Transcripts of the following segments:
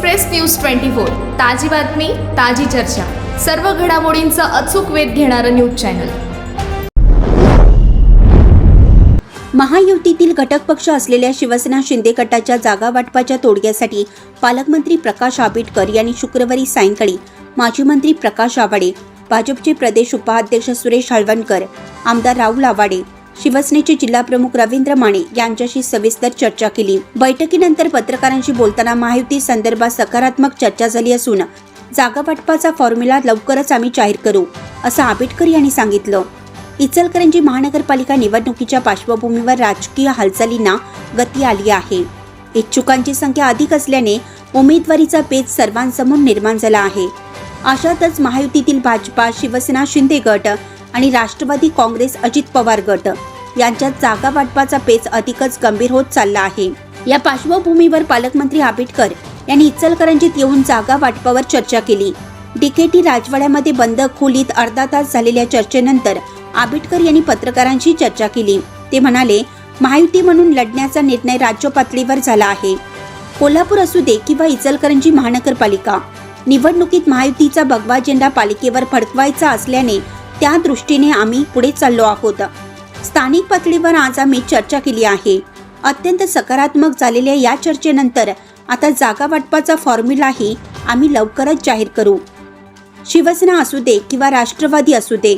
Express news twenty four ताजी बातमी ताजी चर्चा. सर्व घडामोडींचा अचूक वेध घेणारं न्यूज चॅनल. महायुतीतील घटक पक्ष असलेल्या शिवसेना शिंदे गटाच्या जागा वाटपाच्या तोडग्यासाठी पालकमंत्री प्रकाश आंबेडकर यांनी शुक्रवारी सायंकाळी माजी मंत्री प्रकाश आवाडे भाजपचे प्रदेश उपाध्यक्ष सुरेश हळवणकर आमदार राहुल आवाडे शिवसेनेचे जिल्हाप्रमुख रवींद्र माने यांच्याशी सविस्तर चर्चा केली. बैठकीनंतर पत्रकारांशी बोलताना महायुती संदर्भात सकारात्मक चर्चा झाली असून जागा वाटपाचा फॉर्म्युला लवकरच आम्ही जाहीर करू असं आंबेडकर यांनी सांगितलं. इचलकरंजी महानगरपालिका निवडणुकीच्या पार्श्वभूमीवर राजकीय हालचालींना गती आली आहे. इच्छुकांची संख्या अधिक असल्याने उमेदवारीचा पेच सर्वांसमोर निर्माण झाला आहे. अशातच महायुतीतील भाजपा शिवसेना शिंदे गट आणि राष्ट्रवादी काँग्रेस अजित पवार गट. यांच्यात जागा वाटपाचा पेच अधिकच गंभीर होत चालला आहे. या पार्श्वभूमीवर पालकमंत्री आंबेडकर यांनी इचलकरंजीत येऊन जागा वाटपावर चर्चा केली. डीकेटी राजवाड्यामध्ये बंद खोलीत अर्धा तास झालेल्या चर्चेनंतर आंबेडकर यांनी पत्रकारांशी चर्चा केली. ते म्हणाले महायुती म्हणून लढण्याचा निर्णय राज्य पातळीवर झाला आहे. कोल्हापूर असू दे किंवा इचलकरंजी महानगरपालिका निवडणुकीत महायुतीचा भगवा झेंडा पालिकेवर फडकवायचा असल्याने त्या दृष्टीने आम्ही पुढे चाललो आहोत. स्थानिक पातळीवर आज आम्ही चर्चा केली आहे. अत्यंत सकारात्मक झालेल्या या चर्चेनंतर आता जागा वाटपाचा फॉर्म्युलाही आम्ही लवकरच जाहीर करू. शिवसेना असू दे किंवा राष्ट्रवादी असू दे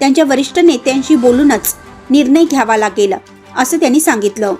त्यांच्या वरिष्ठ नेत्यांशी बोलूनच निर्णय घ्यावा लागेल असं त्यांनी सांगितलं.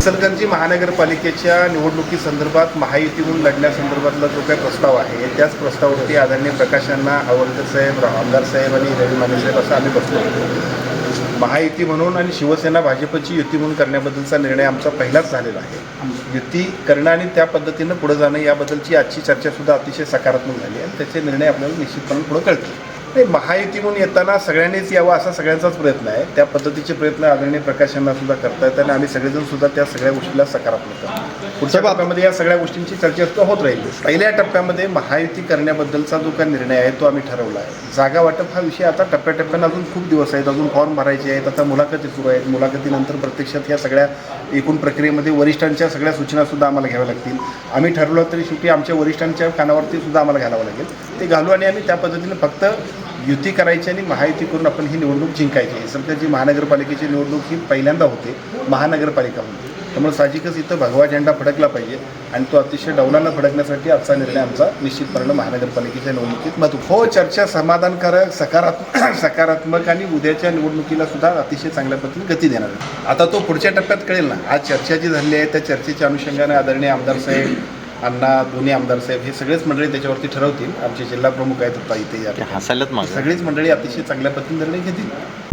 इचलकरंजी महानगरपालिकेच्या निवडणुकीसंदर्भात महायुती म्हणून लढण्यासंदर्भातला जो काही प्रस्ताव आहे त्याच प्रस्तावावरती आदरणीय प्रकाशांना आवडकर साहेब आमदार साहेब आणि रवी माने साहेब असं आम्ही बसलो होतो. महायुती म्हणून आणि शिवसेना भाजपची युती म्हणून करण्याबद्दलचा निर्णय आमचा पहिलाच झालेला आहे. युती करणं आणि त्या पद्धतीनं पुढे जाणं याबद्दलची आजची चर्चासुद्धा अतिशय सकारात्मक झाली आहे त्याचे निर्णय आपल्याला निश्चितपणे पुढे कळतील. नाही महायुती म्हणून येताना सगळ्यांनीच यावं असा सगळ्यांचाच प्रयत्न आहे. त्या पद्धतीचे प्रयत्न आदरणीय प्रकाशांना सुद्धा करता येतात आणि आम्ही सगळेजण सुद्धा त्या सगळ्या गोष्टीला सकारात्मक करतो पुढच्या टप्प्यामध्ये या सगळ्या गोष्टींची चर्चा सुद्धा होत राहील. पहिल्या टप्प्यामध्ये महायुती करण्याबद्दलचा जो काही निर्णय आहे तो आम्ही ठरवला आहे. जागा वाटप हा विषय आता टप्प्याटप्प्यानं अजून खूप दिवस आहेत अजून फॉर्म भरायचे आहेत आता मुलाखती सुरू आहेत. मुलाखतीनंतर प्रत्यक्षात या सगळ्या एकूण प्रक्रियेमध्ये वरिष्ठांच्या सगळ्या सूचना सुद्धा आम्हाला घ्याव्या लागतील. आम्ही ठरवलं तरी शेवटी आमच्या वरिष्ठांच्या कानावरती सुद्धा आम्हाला घालावं लागेल. ते घालू आणि आम्ही त्या पद्धतीने फक्त युती करायची आणि महायुती करून आपण ही निवडणूक जिंकायची. समजा जी महानगरपालिकेची निवडणूक ही पहिल्यांदा होते महानगरपालिका म्हणून. त्यामुळे साहजिकच इथं भगवा झेंडा फडकला पाहिजे आणि तो अतिशय डौलानं फडकण्यासाठी आजचा निर्णय आमचा निश्चितपणे महानगरपालिकेच्या निवडणुकीत महत्त्व हो चर्चा समाधानकारक सकारात्मक सकारात्मक आणि उद्याच्या निवडणुकीला सुद्धा अतिशय चांगल्या पद्धतीने गती देणार आता तो पुढच्या टप्प्यात कळेल ना. आज चर्चा जी झाली आहे त्या चर्चेच्या अनुषंगाने आदरणीय आमदार साहेब अण्णा दोन्ही आमदार साहेब हे सगळेच मंडळी त्याच्यावरती ठरवतील. आमचे जिल्हा प्रमुख आहेत आता इथे हसायलाच मागं. सगळीच मंडळी अतिशय चांगल्या पद्धतीने निर्णय घेतील.